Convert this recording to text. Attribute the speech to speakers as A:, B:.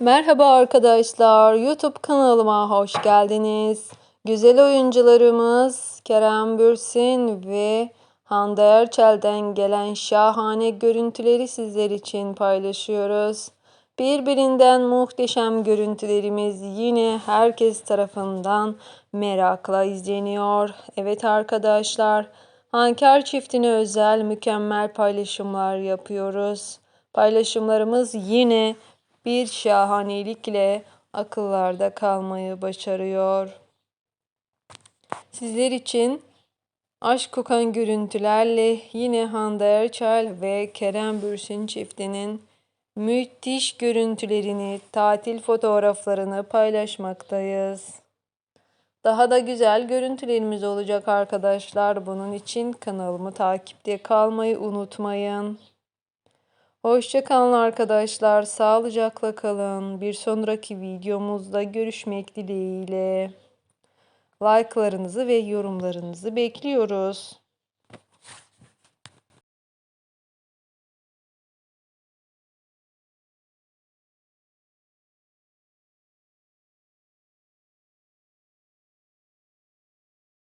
A: Merhaba arkadaşlar, YouTube kanalıma hoş geldiniz. Güzel oyuncularımız Kerem Bürsin ve Hande Erçel'den gelen şahane görüntüleri sizler için paylaşıyoruz. Birbirinden muhteşem görüntülerimiz yine herkes tarafından merakla izleniyor. Evet arkadaşlar, Hanker çiftine özel mükemmel paylaşımlar yapıyoruz. Paylaşımlarımız yine bir şahanelikle akıllarda kalmayı başarıyor. Sizler için aşk kokan görüntülerle yine Hande Erçel ve Kerem Bürsin çiftinin müthiş görüntülerini, tatil fotoğraflarını paylaşmaktayız. Daha da güzel görüntülerimiz olacak arkadaşlar. Bunun için kanalımı takipte kalmayı unutmayın. Hoşçakalın arkadaşlar. Sağlıcakla kalın. Bir sonraki videomuzda görüşmek dileğiyle. Like'larınızı ve yorumlarınızı bekliyoruz.